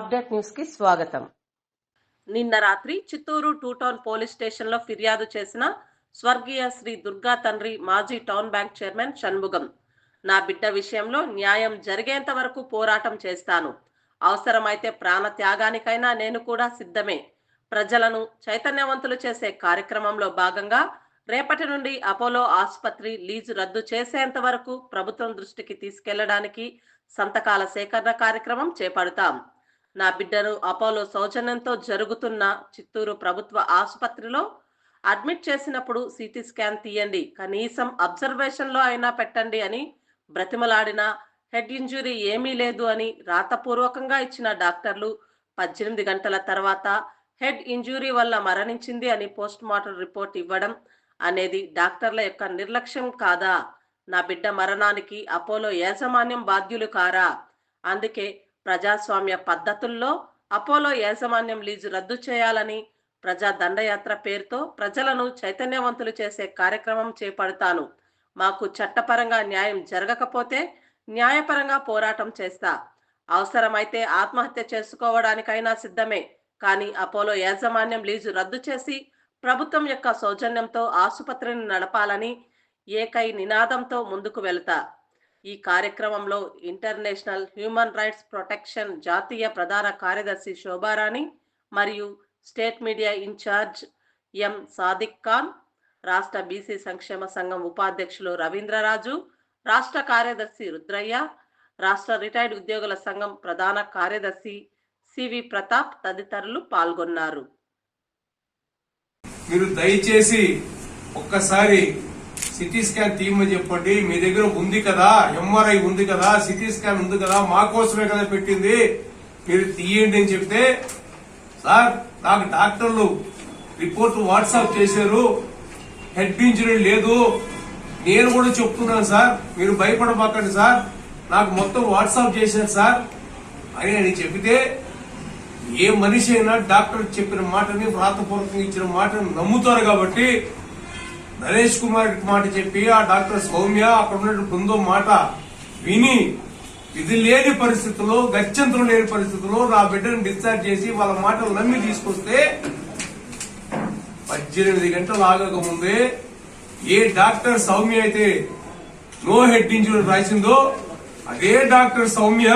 Update న్యూస్కి స్వాగతం. నిన్న రాత్రి చిత్తూరు టూ టౌన్ పోలీస్ స్టేషన్లో ఫిర్యాదు చేసిన స్వర్గీయ శ్రీ దుర్గా తండ్రి మాజీ టౌన్ బ్యాంక్ చైర్మన్ షణ్ముగం. నా బిడ్డ విషయంలో న్యాయం జరిగేంత వరకు పోరాటం చేస్తాను. అవసరమైతే ప్రాణ త్యాగానికైనా నేను కూడా సిద్ధమే. ప్రజలను చైతన్యవంతులు చేసే కార్యక్రమంలో భాగంగా రేపటి నుండి అపోలో ఆసుపత్రి లీజు రద్దు చేసేంత వరకు ప్రభుత్వం దృష్టికి తీసుకెళ్ళడానికి సంతకాల సేకరణ కార్యక్రమం చేపడతాం. నా బిడ్డను అపోలో సౌజన్యంతో జరుగుతున్న చిత్తూరు ప్రభుత్వ ఆసుపత్రిలో అడ్మిట్ చేసినప్పుడు సిటీ స్కాన్ తీయండి. కనీసం అబ్జర్వేషన్లో అయినా పెట్టండి అని బ్రతిమలాడిన హెడ్ ఇంజురీ ఏమీ లేదు అని రాతపూర్వకంగా ఇచ్చిన డాక్టర్లు పద్దెనిమిది గంటల తర్వాత హెడ్ ఇంజురీ వల్ల మరణించింది అని పోస్ట్ మార్టం రిపోర్ట్ ఇవ్వడం అనేది డాక్టర్ల యొక్క నిర్లక్ష్యం కాదా? నా బిడ్డ మరణానికి అపోలో యాజమాన్యం బాధ్యులు కారా? అందుకే ప్రజాస్వామ్య పద్ధతుల్లో అపోలో యాజమాన్యం లీజు రద్దు చేయాలని ప్రజా దండయాత్ర పేరుతో ప్రజలను చైతన్యవంతులు చేసే కార్యక్రమం చేపడతాను. మాకు చట్టపరంగా న్యాయం జరగకపోతే న్యాయపరంగా పోరాటం చేస్తా. అవసరమైతే ఆత్మహత్య చేసుకోవడానికైనా సిద్ధమే. కానీ అపోలో యాజమాన్యం లీజు రద్దు చేసి ప్రభుత్వం యొక్క సౌజన్యంతో ఆసుపత్రిని నడపాలని ఏకై నినాదంతో ముందుకు వెళతా. ఈ కార్యక్రమంలో ఇంటర్నేషనల్ హ్యూమన్ రైట్స్ ప్రొటెక్షన్ జాతీయ ప్రధాన కార్యదర్శి శోభారాణి మరియు state media in-charge M Sadiq Khan రాష్ట్ర బీసీ సంక్షేమ సంఘం ఉపాధ్యక్షులు రవీంద్రరాజు రాష్ట్ర కార్యదర్శి రుద్రయ్య రాష్ట్ర రిటైర్డ్ ఉద్యోగుల సంఘం ప్రధాన కార్యదర్శి సివి ప్రతాప్ తదితరులు పాల్గొన్నారు. మీరు దయచేసి ఒక్కసారి సిటీ స్కాన్ తీయమని చెప్పండి మీ దగ్గర ఉంది కదా ఎంఆర్ఐ ఉంది కదా సిటీ స్కాన్ ఉంది కదా మా కోసమే కదా పెట్టింది. మీరు తీయండి అని చెప్తే సార్ నాకు డాక్టర్లు రిపోర్ట్ వాట్సాప్ చేశారు హెడ్ ఇంజరీ లేదు. నేను కూడా చెప్తున్నాను సార్ మీరు భయపడబాకండి సార్. నాకు మొత్తం వాట్సాప్ చేశారు సార్. అని అని చెబితే ఏ మనిషి అయినా డాక్టర్ చెప్పిన మాటని వ్రాతపూర్వకంగా ఇచ్చిన మాటని నమ్ముతారు కాబట్టి నరేష్ కుమార్ మాట చెప్పి ఆ డాక్టర్ సౌమ్య అక్కడ ఉన్న బృందం మాట విని ఇది లేని పరిస్థితుల్లో గత్యంతరం లేని పరిస్థితుల్లో నా బిడ్డను డిశ్చార్జ్ చేసి వాళ్ళ మాటలు నమ్మి తీసుకొస్తే పద్దెనిమిది గంటలు ఆగక ముందే ఏ డాక్టర్ సౌమ్య అయితే నో హెడ్ ఇంజురీ రాసిందో అదే డాక్టర్ సౌమ్య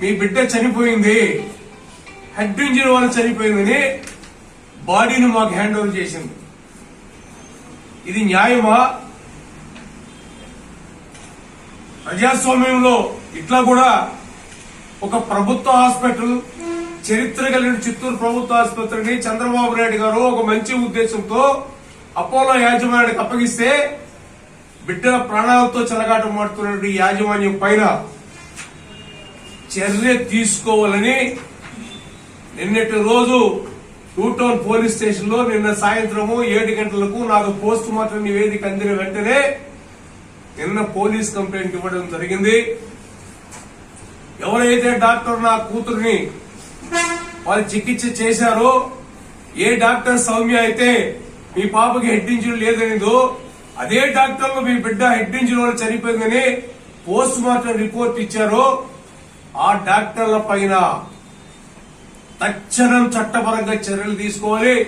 మీ బిడ్డ చనిపోయింది హెడ్ ఇంజురీ వల్ల చనిపోయిందని బాడీని మాకు హ్యాండ్ ఓవర్ చేసింది. ఇది న్యాయమా? ప్రజాస్వామ్యంలో ఇట్లా కూడా ఒక ప్రభుత్వ హాస్పిటల్ చరిత్ర కలిగిన చిత్తూరు ప్రభుత్వ ఆసుపత్రిని చంద్రబాబు నాయుడు గారు ఒక మంచి ఉద్దేశంతో అపోలో యాజమాన్యానికి అప్పగిస్తే బిడ్డల ప్రాణాలతో చెలగాటం మాడుతున్నటువంటి యాజమాన్యం పైన చర్య తీసుకోవాలని నిన్నటి రోజు టూటౌన్ పోలీస్ స్టేషన్లో నిన్న సాయంత్రము ఏడు గంటలకు నాకు పోస్ట్ మార్టం నివేదిక అందిన వెంటనే నిన్న పోలీస్ కంప్లైంట్ ఇవ్వడం జరిగింది. ఎవరైతే డాక్టర్ నా కూతుర్ని వాళ్ళు చికిత్స చేశారో ఏ డాక్టర్ సౌమ్య అయితే మీ పాపకి హెడ్ ఇంజరీ లేదనేదో అదే డాక్టర్ మీ బిడ్డ హెడ్ ఇంజరీ వల్ల చనిపోయిందని పోస్ట్ మార్టం రిపోర్ట్ ఇచ్చారో ఆ డాక్టర్ల పైన తక్షణం చట్టపరంగా చర్యలు తీసుకోవాలి.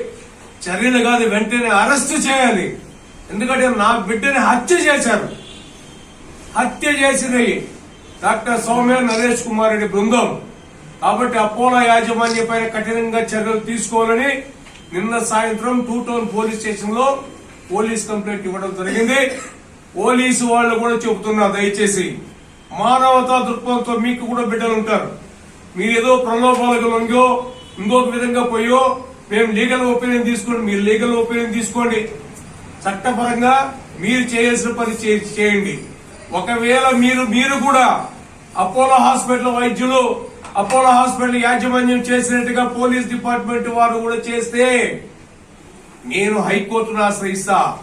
చర్యలు కాదు వెంటనే అరెస్ట్ చేయాలి. ఎందుకంటే నా బిడ్డని హత్య చేశారు. హత్య చేసినవి డాక్టర్ సౌమ్య నరేష్ కుమార్ రెడ్డి బృందం. కాబట్టి అపోలో యాజమాన్యం పైన కఠినంగా చర్యలు తీసుకోవాలని నిన్న సాయంత్రం టూ టౌన్ పోలీస్ స్టేషన్లో పోలీస్ కంప్లైంట్ ఇవ్వడం జరిగింది. పోలీసు వాళ్ళు కూడా చెబుతున్నారు దయచేసి. మానవతా దృక్పథంతో మీకు కూడా బిడ్డలు ఉంటారు. మీరు ఏదో ప్రలోభాలకు లొంగో ఇంకొక విధంగా పోయో మేము లీగల్ ఒపీనియన్ తీసుకోండి మీరు లీగల్ ఒపీనియన్ తీసుకోండి. చట్టపరంగా మీరు చేయాల్సిన పని చేయండి. ఒకవేళ మీరు మీరు కూడా అపోలో హాస్పిటల్ వైద్యులు అపోలో హాస్పిటల్ యాజమాన్యం చేసినట్టుగా పోలీస్ డిపార్ట్మెంట్ వారు కూడా చేస్తే నేను హైకోర్టును ఆశ్రయిస్తా.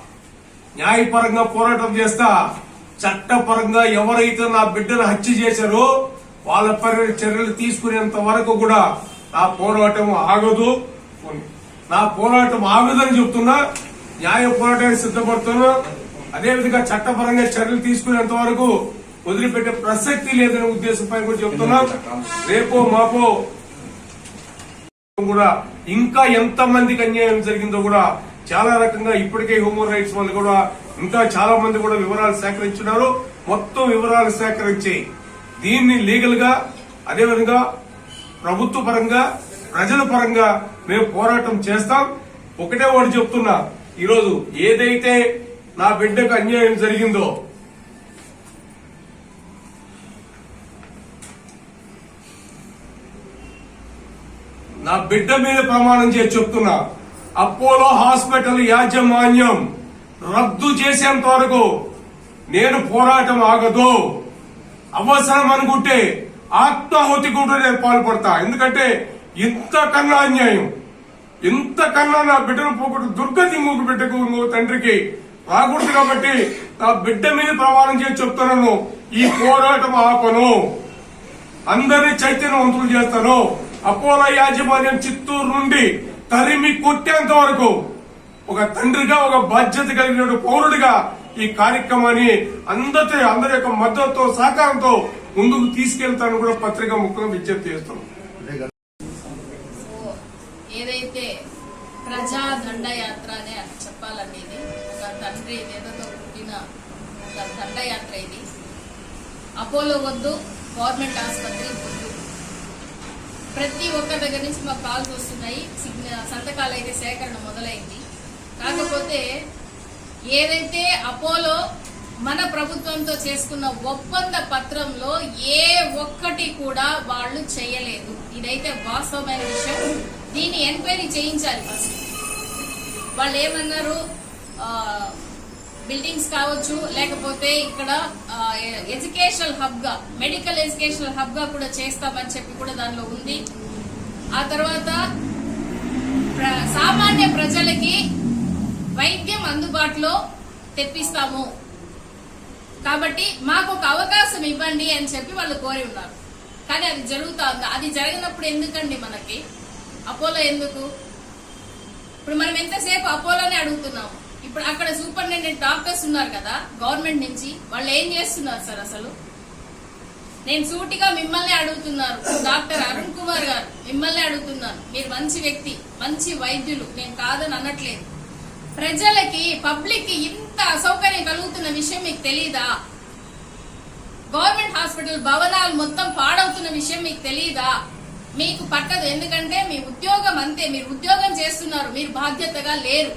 న్యాయపరంగా పోరాటం చేస్తా. చట్టపరంగా ఎవరైతే నా బిడ్డను హత్య చేశారో వాళ్ళ పైన చర్యలు తీసుకునేంత వరకు కూడా నా పోరాటం ఆగదు. నా పోరాటం ఆగదని చెప్తున్నా న్యాయ పోరాటానికి సిద్ధపడుతున్నా అదేవిధంగా చట్టపరంగా చర్యలు తీసుకునేంత వరకు వదిలిపెట్టే ప్రసక్తి లేదనే ఉద్దేశంపై కూడా చెప్తున్నాం. రేపో మాపో కూడా ఇంకా ఎంత మందికి అన్యాయం జరిగిందో కూడా చాలా రకంగా ఇప్పటికే హ్యూమన్ రైట్స్ వాళ్ళు కూడా ఇంకా చాలా మంది కూడా వివరాలు సేకరించున్నారు. మొత్తం వివరాలు సేకరించి దీన్ని లీగల్గా అదేవిధంగా ప్రభుత్వ పరంగా ప్రజల పరంగా మేము పోరాటం చేస్తాం. ఒకటే ఒకటి చెప్తున్నా ఈరోజు ఏదైతే నా బిడ్డకు అన్యాయం జరిగిందో నా బిడ్డ మీద ప్రమాణం చేసి చెప్తున్నా అపోలో హాస్పిటల్ యాజమాన్యం రద్దు చేసేంత వరకు నేను పోరాటం ఆగదు. అవసరం అనుకుంటే ఆత్మాహుతి కూడా నేను పాల్పడతా ఎందుకంటే ఇంతకన్నా అన్యాయం. ఇంతకన్నా నా బిడ్డను పోగొట్టు దుర్గతి ఇంకొక బిడ్డకు ఇంకో తండ్రికి రాకూడదు కాబట్టి నా బిడ్డ మీద ప్రమాణం చేసి చెప్తున్నాను. ఈ పోరాటం ఆపను. అందరినీ చైతన్యవంతులు చేస్తాను. అపోలో యాజమాన్యం చిత్తూరు నుండి తరిమి కొట్టేంత వరకు ఒక తండ్రిగా ఒక బాధ్యత కలిగిన పౌరుడిగా ఈ కార్యక్రమాన్ని అందరి అందరి యొక్క మద్దతుతో సహకారంతో ముందుకు తీసుకెళ్తాను కూడా పత్రికా ముఖ్యంగా విజ్ఞప్తి చేస్తున్నాం. సో ఏదైతే ప్రజా దండయాత్ర అనే చెప్పాలండి ఇది ఒక తండ్రి నేతతో పుట్టిన ఒక దండయాత్ర ఇది. అపోలో వద్దు గవర్నమెంట్ ఆసుపత్రి వద్దు. ప్రతి ఒక్క దగ్గర నుంచి మాకు కాల్స్ వస్తున్నాయి. సంతకాలు అయితే సేకరణ మొదలైంది. కాకపోతే ఏదైతే అపోలో మన ప్రభుత్వంతో చేసుకున్న ఒప్పంద పత్రంలో ఏ ఒక్కటి కూడా వాళ్ళు చేయలేదు. ఇదైతే వాస్తవమైన విషయం. దీన్ని ఎంక్వైరీ చేయించాలి ఫస్ట్. వాళ్ళు ఏమన్నారు బిల్డింగ్స్ కావచ్చు లేకపోతే ఇక్కడ ఎడ్యుకేషనల్ హబ్గా మెడికల్ ఎడ్యుకేషనల్ హబ్గా కూడా చేస్తామని చెప్పి కూడా దానిలో ఉంది. ఆ తర్వాత ప్ర- సామాన్య ప్రజలకి వైద్యం అందుబాటులో తెప్పిస్తాము. కాబట్టి మాకు ఒక అవకాశం ఇవ్వండి అని చెప్పి వాళ్ళు కోరి ఉన్నారు. కానీ అది జరుగుతా ఉందా. అది జరిగినప్పుడు ఎందుకండి మనకి? అపోలో ఎందుకు? ఇప్పుడు మనం ఎంతసేపు అపోలోనే అడుగుతున్నాము? ఇప్పుడు అక్కడ సూపరింటెండెంట్ డాక్టర్స్ ఉన్నారు కదా గవర్నమెంట్ నుంచి వాళ్ళు ఏం చేస్తున్నారు సార్ అసలు? నేను సూటిగా మిమ్మల్ని అడుగుతున్నారు. డాక్టర్ అరుణ్ కుమార్ గారు మిమ్మల్ని అడుగుతున్నాను మీరు మంచి వ్యక్తి మంచి వైద్యులు. నేను కాదని అనట్లేదు. ప్రజలకి పబ్లిక్కి ఇంత అసౌకర్యం కలుగుతున్న విషయం మీకు తెలీదా? గవర్నమెంట్ హాస్పిటల్ భవనాలు మొత్తం పాడవుతున్న విషయం మీకు తెలీదా? మీకు పట్టదు ఎందుకంటే మీ ఉద్యోగం అంతే మీరు ఉద్యోగం చేస్తున్నారు మీరు బాధ్యతగా లేరు.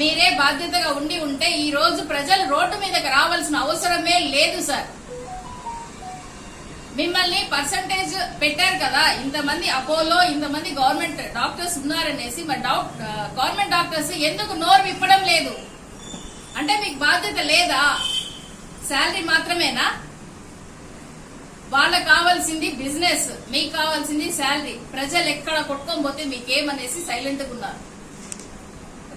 మీరే బాధ్యతగా ఉండి ఉంటే ఈ రోజు ప్రజలు రోడ్డు మీదకి రావాల్సిన అవసరమే లేదు సార్. మిమ్మల్ని పర్సంటేజ్ పెట్టారు కదా ఇంతమంది అపోలో ఇంతమంది గవర్నమెంట్ డాక్టర్స్ ఉన్నారనేసి మరి డౌట్ గవర్నమెంట్ డాక్టర్స్ ఎందుకు నోరు విప్పడం లేదు? అంటే మీకు బాధ్యత లేదా? శాలరీ మాత్రమేనా? వాళ్ళకి కావాల్సింది బిజినెస్ మీకు కావాల్సింది శాలరీ. ప్రజలు ఎక్కడ కొట్టుకొని పోతే మీకేమనేసి సైలెంట్గా ఉన్నారు.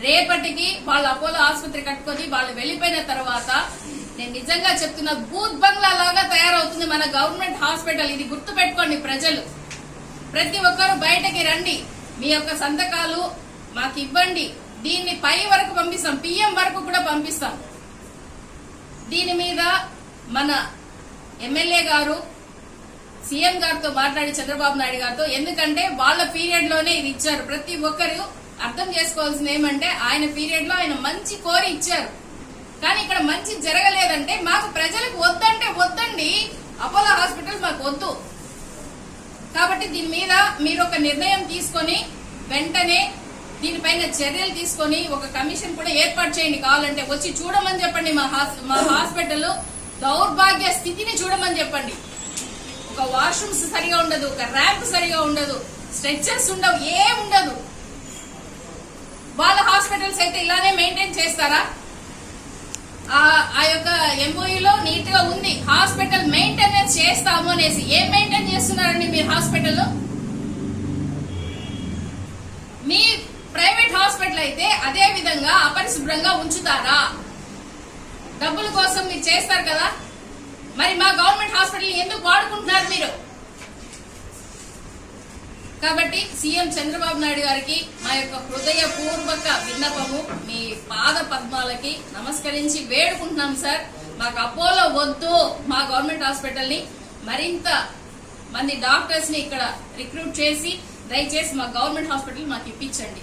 రేపటికి వాళ్ళు అపోలో ఆసుపత్రి కట్టుకొని వాళ్ళు వెళ్ళిపోయిన తర్వాత నేను నిజంగా చెప్తున్నా బూత్ బంగ్లా లాగా తయారవుతుంది మన గవర్నమెంట్ హాస్పిటల్. ఇది గుర్తు పెట్టుకోండి ప్రజలు. ప్రతి ఒక్కరు బయటకి రండి. మీ యొక్క సంతకాలు మాకు ఇవ్వండి. దీన్ని పై వరకు పంపిస్తాం. పిఎం వరకు కూడా పంపిస్తాం. దీని మీద మన ఎమ్మెల్యే గారు సీఎం గారితో మాట్లాడి చంద్రబాబు నాయుడు గారితో ఎందుకంటే వాళ్ళ పీరియడ్లోనే ఇది ఇచ్చారు. ప్రతి ఒక్కరు అర్థం చేసుకోవాల్సింది ఏమంటే ఆయన పీరియడ్లో ఆయన మంచి కోరి ఇచ్చారు. కానీ ఇక్కడ మంచి జరగలేదంటే మాకు ప్రజలకు వద్దంటే వద్దండి. అపోలో హాస్పిటల్ మాకు వద్దు. కాబట్టి దీని మీద మీరు ఒక నిర్ణయం తీసుకొని వెంటనే దీనిపైన చర్యలు తీసుకొని ఒక కమిషన్ కూడా ఏర్పాటు చేయండి కావాలంటే. వచ్చి చూడమని చెప్పండి మా హాస్- మా హాస్పిటల్ దౌర్భాగ్య స్థితిని చూడమని చెప్పండి. ఒక వాష్రూమ్స్ సరిగా ఉండదు ఒక ర్యాంప్ సరిగా ఉండదు స్ట్రెచ్చర్స్ ఉండవు ఏముండదు ఉండదు. వాళ్ళ హాస్పిటల్స్ అయితే ఇలానే మెయింటైన్ చేస్తారా? ఆ యొక్క ఎంఓయూలో నీట్గా ఉంది. హాస్పిటల్ మెయింటెనెన్స్ చేస్తాము అనేసి. ఏం మెయింటైన్ చేస్తున్నారండి మీరు హాస్పిటల్లో మీ ప్రైవేట్ హాస్పిటల్ అయితే అదే విధంగా అపరిశుభ్రంగా ఉంచుతారా? డబ్బుల కోసం మీరు చేస్తారు కదా? మరి మా గవర్నమెంట్ హాస్పిటల్ ఎందుకు వాడుకుంటున్నారు మీరు? కాబట్టి సీఎం చంద్రబాబు నాయుడు గారికి మా యొక్క హృదయపూర్వక విన్నపము. మీ పాద పద్మాలకి నమస్కరించి వేడుకుంటున్నాం సార్. మాకు అపోలో వద్దు మా గవర్నమెంట్ హాస్పిటల్ని. మరింత మంది డాక్టర్స్ని ఇక్కడ రిక్రూట్ చేసి దయచేసి మా గవర్నమెంట్ హాస్పిటల్ మాకు ఇప్పించండి.